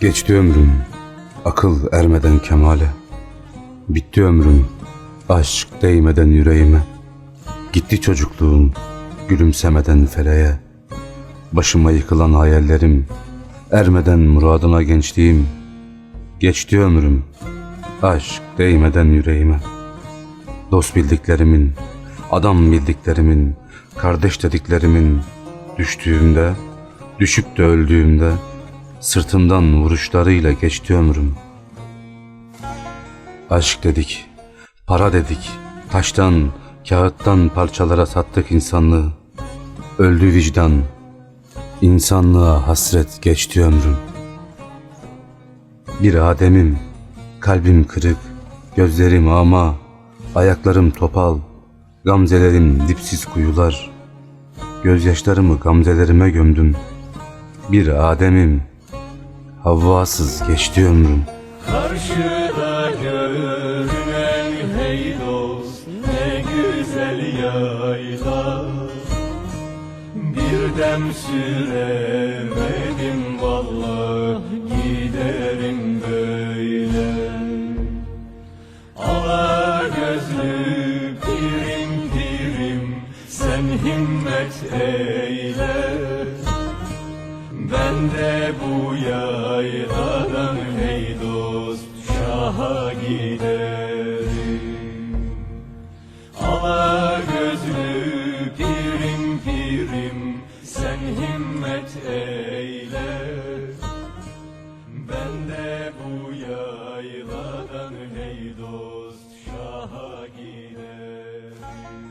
Geçti ömrüm, akıl ermeden kemale. Bitti ömrüm, aşk değmeden yüreğime. Gitti çocukluğum, gülümsemeden feleğe. Başıma yıkılan hayallerim, ermeden muradına gençliğim. Geçti ömrüm, aşk değmeden yüreğime. Dost bildiklerimin, adam bildiklerimin, kardeş dediklerimin düştüğümde, düşüp de öldüğümde sırtımdan vuruşlarıyla geçti ömrüm. Aşk dedik, para dedik, taştan, kağıttan parçalara sattık insanlığı. Öldü vicdan, insanlığa hasret geçti ömrüm. Bir Adem'im, kalbim kırık, gözlerim ama, ayaklarım topal, gamzelerim dipsiz kuyular. Gözyaşlarımı gamzelerime gömdüm. Bir Adem'im, Havvasız geçti ömrüm. Karşıda görünen hey dost ne güzel yayla Bir dem süremedim valla giderim böyle. Ala gözlü pirim pirim sen himmet eyle ben de bu yayladan hey dost Şaha giderim. Ala gözlü pirim pirim Sen himmet eyle. Ben de bu yayladan hey dost